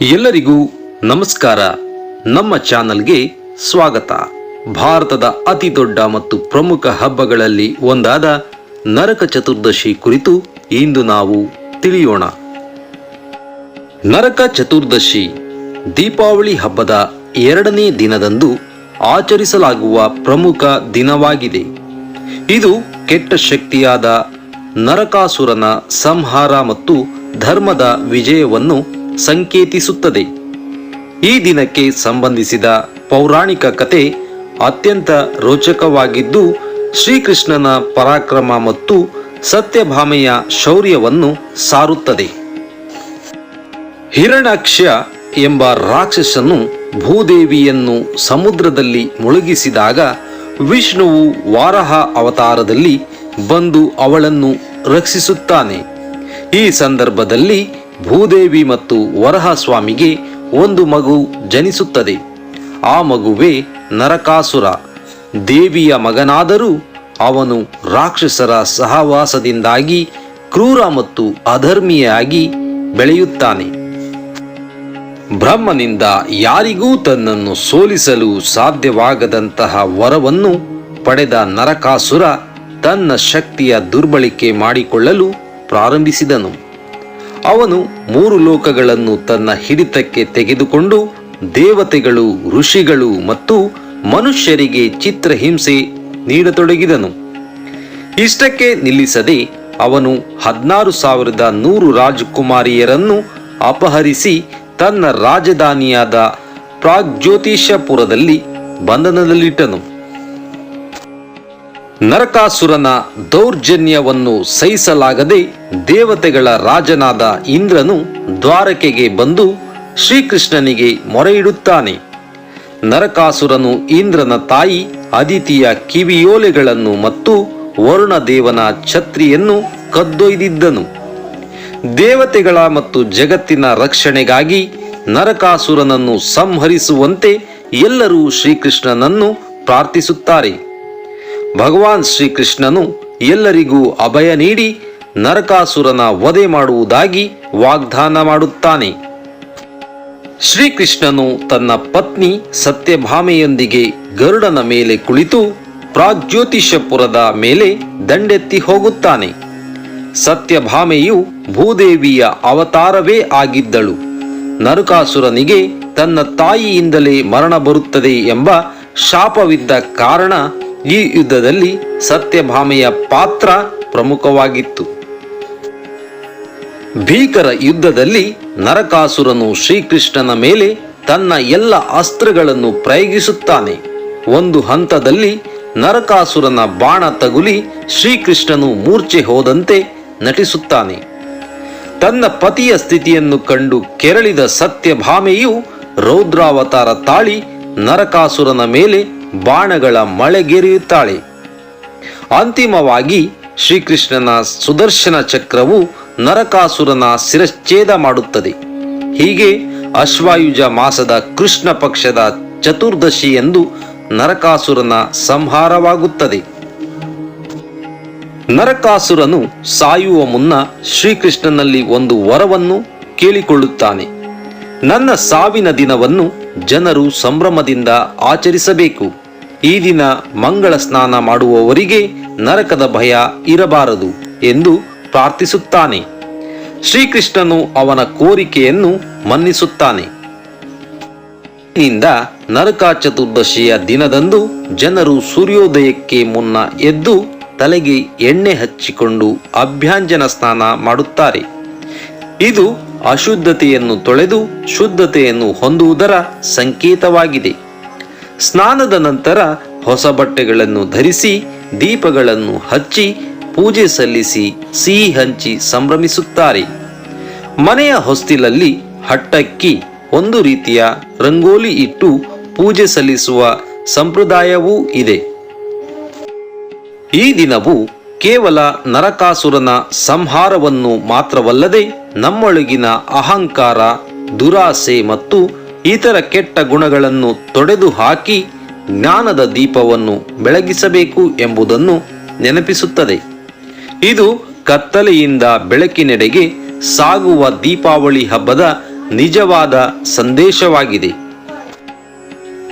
ಎಲ್ಲರಿಗೂ ನಮಸ್ಕಾರ. ನಮ್ಮ ಚಾನಲ್ಗೆ ಸ್ವಾಗತ. ಭಾರತದ ಅತಿ ದೊಡ್ಡ ಮತ್ತು ಪ್ರಮುಖ ಹಬ್ಬಗಳಲ್ಲಿ ಒಂದಾದ ನರಕ ಚತುರ್ದಶಿ ಕುರಿತು ಇಂದು ನಾವು ತಿಳಿಯೋಣ. ನರಕ ಚತುರ್ದಶಿ ದೀಪಾವಳಿ ಹಬ್ಬದ ಎರಡನೇ ದಿನದಂದು ಆಚರಿಸಲಾಗುವ ಪ್ರಮುಖ ದಿನವಾಗಿದೆ. ಇದು ಕೆಟ್ಟ ಶಕ್ತಿಯಾದ ನರಕಾಸುರನ ಸಂಹಾರ ಮತ್ತು ಧರ್ಮದ ವಿಜಯವನ್ನು ಸಂಕೇತಿಸುತ್ತದೆ. ಈ ದಿನಕ್ಕೆ ಸಂಬಂಧಿಸಿದ ಪೌರಾಣಿಕ ಕತೆ ಅತ್ಯಂತ ರೋಚಕವಾಗಿದ್ದು, ಶ್ರೀಕೃಷ್ಣನ ಪರಾಕ್ರಮ ಮತ್ತು ಸತ್ಯಭಾಮೆಯ ಶೌರ್ಯವನ್ನು ಸಾರುತ್ತದೆ. ಹಿರಣಾಕ್ಷ ಎಂಬ ರಾಕ್ಷಸನು ಭೂದೇವಿಯನ್ನು ಸಮುದ್ರದಲ್ಲಿ ಮುಳುಗಿಸಿದಾಗ ವಿಷ್ಣುವು ವಾರಹ ಅವತಾರದಲ್ಲಿ ಬಂದು ಅವಳನ್ನು ರಕ್ಷಿಸುತ್ತಾನೆ. ಈ ಸಂದರ್ಭದಲ್ಲಿ ಭೂದೇವಿ ಮತ್ತು ವರಹ ಸ್ವಾಮಿಗೆ ಒಂದು ಮಗು ಜನಿಸುತ್ತದೆ. ಆ ಮಗುವೇ ನರಕಾಸುರ. ದೇವಿಯ ಮಗನಾದರೂ ಅವನು ರಾಕ್ಷಸರ ಸಹವಾಸದಿಂದಾಗಿ ಕ್ರೂರ ಮತ್ತು ಅಧರ್ಮಿಯಾಗಿ ಬೆಳೆಯುತ್ತಾನೆ. ಬ್ರಹ್ಮನಿಂದ ಯಾರಿಗೂ ತನ್ನನ್ನು ಸೋಲಿಸಲು ಸಾಧ್ಯವಾಗದಂತಹ ವರವನ್ನು ಪಡೆದ ನರಕಾಸುರ ತನ್ನ ಶಕ್ತಿಯ ದುರ್ಬಳಕೆ ಮಾಡಿಕೊಳ್ಳಲು ಪ್ರಾರಂಭಿಸಿದನು. ಅವನು ಮೂರು ಲೋಕಗಳನ್ನು ತನ್ನ ಹಿಡಿತಕ್ಕೆ ತೆಗೆದುಕೊಂಡು ದೇವತೆಗಳು, ಋಷಿಗಳು ಮತ್ತು ಮನುಷ್ಯರಿಗೆ ಚಿತ್ರಹಿಂಸೆ ನೀಡತೊಡಗಿದನು. ಇಷ್ಟಕ್ಕೆ ನಿಲ್ಲಿಸದೆ ಅವನು ಹದಿನಾರು ಸಾವಿರದ ನೂರು ರಾಜಕುಮಾರಿಯರನ್ನು ಅಪಹರಿಸಿ ತನ್ನ ರಾಜಧಾನಿಯಾದ ಪ್ರಾಗ್ಜ್ಯೋತಿಷಪುರದಲ್ಲಿ ಬಂಧನದಲ್ಲಿಟ್ಟನು. ನರಕಾಸುರನ ದೌರ್ಜನ್ಯವನ್ನು ಸಹಿಸಲಾಗದೆ ದೇವತೆಗಳ ರಾಜನಾದ ಇಂದ್ರನು ದ್ವಾರಕೆಗೆ ಬಂದು ಶ್ರೀಕೃಷ್ಣನಿಗೆ ಮೊರೆಯಿಡುತ್ತಾನೆ. ನರಕಾಸುರನು ಇಂದ್ರನ ತಾಯಿ ಅದಿತಿಯ ಕಿವಿಯೋಲೆಗಳನ್ನು ಮತ್ತು ವರುಣದೇವನ ಛತ್ರಿಯನ್ನು ಕದ್ದೊಯ್ದಿದ್ದನು. ದೇವತೆಗಳ ಮತ್ತು ಜಗತ್ತಿನ ರಕ್ಷಣೆಗಾಗಿ ನರಕಾಸುರನನ್ನು ಸಂಹರಿಸುವಂತೆ ಎಲ್ಲರೂ ಶ್ರೀಕೃಷ್ಣನನ್ನು ಪ್ರಾರ್ಥಿಸುತ್ತಾರೆ. ಭಗವಾನ್ ಶ್ರೀಕೃಷ್ಣನು ಎಲ್ಲರಿಗೂ ಅಭಯ ನೀಡಿ ನರಕಾಸುರನ ವಧೆ ಮಾಡುವುದಾಗಿ ವಾಗ್ದಾನ ಮಾಡುತ್ತಾನೆ. ಶ್ರೀಕೃಷ್ಣನು ತನ್ನ ಪತ್ನಿ ಸತ್ಯಭಾಮೆಯೊಂದಿಗೆ ಗರುಡನ ಮೇಲೆ ಕುಳಿತು ಪ್ರಾಜ್ಯೋತಿಷಪುರದ ಮೇಲೆ ದಂಡೆತ್ತಿ ಹೋಗುತ್ತಾನೆ. ಸತ್ಯಭಾಮೆಯು ಭೂದೇವಿಯ ಅವತಾರವೇ ಆಗಿದ್ದಳು. ನರಕಾಸುರನಿಗೆ ತನ್ನ ತಾಯಿಯಿಂದಲೇ ಮರಣ ಬರುತ್ತದೆ ಎಂಬ ಶಾಪವಿದ್ದ ಕಾರಣ ಈ ಯುದ್ಧದಲ್ಲಿ ಸತ್ಯಭಾಮೆಯ ಪಾತ್ರ ಪ್ರಮುಖವಾಗಿತ್ತು. ಭೀಕರ ಯುದ್ಧದಲ್ಲಿ ನರಕಾಸುರನು ಶ್ರೀಕೃಷ್ಣನ ಮೇಲೆ ತನ್ನ ಎಲ್ಲ ಅಸ್ತ್ರಗಳನ್ನು ಪ್ರಯೋಗಿಸುತ್ತಾನೆ. ಒಂದು ಹಂತದಲ್ಲಿ ನರಕಾಸುರನ ಬಾಣ ತಗುಲಿ ಶ್ರೀಕೃಷ್ಣನು ಮೂರ್ಛೆ ಹೋದಂತೆ ನಟಿಸುತ್ತಾನೆ. ತನ್ನ ಪತಿಯ ಸ್ಥಿತಿಯನ್ನು ಕಂಡು ಕೆರಳಿದ ಸತ್ಯಭಾಮೆಯು ರೌದ್ರಾವತಾರ ತಾಳಿ ನರಕಾಸುರನ ಮೇಲೆ ಬಾಣಗಳ ಮಳೆಗೆರೆಯುತ್ತಾಳೆ. ಅಂತಿಮವಾಗಿ ಶ್ರೀಕೃಷ್ಣನ ಸುದರ್ಶನ ಚಕ್ರವು ನರಕಾಸುರನ ಶಿರಚ್ಛೇದ ಮಾಡುತ್ತದೆ. ಹೀಗೆ ಅಶ್ವಾಯುಜ ಮಾಸದ ಕೃಷ್ಣ ಪಕ್ಷದ ಚತುರ್ದಶಿ ಎಂದು ನರಕಾಸುರನ ಸಂಹಾರವಾಗುತ್ತದೆ. ನರಕಾಸುರನು ಸಾಯುವ ಮುನ್ನ ಶ್ರೀಕೃಷ್ಣನಲ್ಲಿ ಒಂದು ವರವನ್ನು ಕೇಳಿಕೊಳ್ಳುತ್ತಾನೆ. ನನ್ನ ಸಾವಿನ ದಿನವನ್ನು ಜನರು ಸಂಭ್ರಮದಿಂದ ಆಚರಿಸಬೇಕು. ಈ ದಿನ ಮಂಗಳ ಸ್ನಾನ ಮಾಡುವವರಿಗೆ ನರಕದ ಭಯ ಇರಬಾರದು ಎಂದು ಪ್ರಾರ್ಥಿಸುತ್ತಾನೆ. ಶ್ರೀಕೃಷ್ಣನು ಅವನ ಕೋರಿಕೆಯನ್ನು ಮನ್ನಿಸುತ್ತಾನೆ. ನರಕ ಚತುರ್ದಶಿಯ ದಿನದಂದು ಜನರು ಸೂರ್ಯೋದಯಕ್ಕೆ ಮುನ್ನ ಎದ್ದು ತಲೆಗೆ ಎಣ್ಣೆ ಹಚ್ಚಿಕೊಂಡು ಅಭ್ಯಾಂಜನ ಸ್ನಾನ ಮಾಡುತ್ತಾರೆ. ಇದು ಅಶುದ್ಧತೆಯನ್ನು ತೊಳೆದು ಶುದ್ಧತೆಯನ್ನು ಹೊಂದುವುದರ ಸಂಕೇತವಾಗಿದೆ. ಸ್ನಾನದ ನಂತರ ಹೊಸ ಬಟ್ಟೆಗಳನ್ನು ಧರಿಸಿ ದೀಪಗಳನ್ನು ಹಚ್ಚಿ ಪೂಜೆ ಸಲ್ಲಿಸಿ ಸಿಹಿ ಹಂಚಿ ಸಂಭ್ರಮಿಸುತ್ತಾರೆ. ಮನೆಯ ಹೊಸ್ತಿಲಲ್ಲಿ ಹಟ್ಟಕ್ಕಿ ಒಂದು ರೀತಿಯ ರಂಗೋಲಿ ಇಟ್ಟು ಪೂಜೆ ಸಲ್ಲಿಸುವ ಸಂಪ್ರದಾಯವೂ ಇದೆ. ಈ ದಿನವು ಕೇವಲ ನರಕಾಸುರನ ಸಂಹಾರವನ್ನು ಮಾತ್ರವಲ್ಲದೆ ನಮ್ಮೊಳಗಿನ ಅಹಂಕಾರ, ದುರಾಸೆ ಮತ್ತು ಇತರ ಕೆಟ್ಟ ಗುಣಗಳನ್ನು ತೊಡೆದು ಹಾಕಿ ಜ್ಞಾನದ ದೀಪವನ್ನು ಬೆಳಗಿಸಬೇಕು ಎಂಬುದನ್ನು ನೆನಪಿಸುತ್ತದೆ. ಇದು ಕತ್ತಲೆಯಿಂದ ಬೆಳಕಿನೆಡೆಗೆ ಸಾಗುವ ದೀಪಾವಳಿ ಹಬ್ಬದ ನಿಜವಾದ ಸಂದೇಶವಾಗಿದೆ.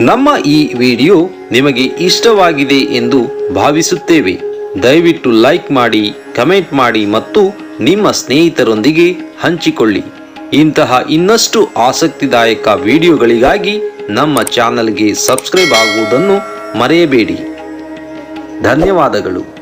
ನಮ್ಮ ಈ ವಿಡಿಯೋ ನಿಮಗೆ ಇಷ್ಟವಾಗಿದೆ ಎಂದು ಭಾವಿಸುತ್ತೇವೆ. ದಯವಿಟ್ಟು ಲೈಕ್ ಮಾಡಿ, ಕಮೆಂಟ್ ಮಾಡಿ ಮತ್ತು ನಿಮ್ಮ ಸ್ನೇಹಿತರೊಂದಿಗೆ ಹಂಚಿಕೊಳ್ಳಿ. ಇಂತಹ ಇನ್ನಷ್ಟು ಆಸಕ್ತಿದಾಯಕ ವಿಡಿಯೋಗಳಿಗಾಗಿ ನಮ್ಮ ಚಾನಲ್ಗೆ ಸಬ್ಸ್ಕ್ರೈಬ್ ಆಗುವುದನ್ನು ಮರೆಯಬೇಡಿ. ಧನ್ಯವಾದಗಳು.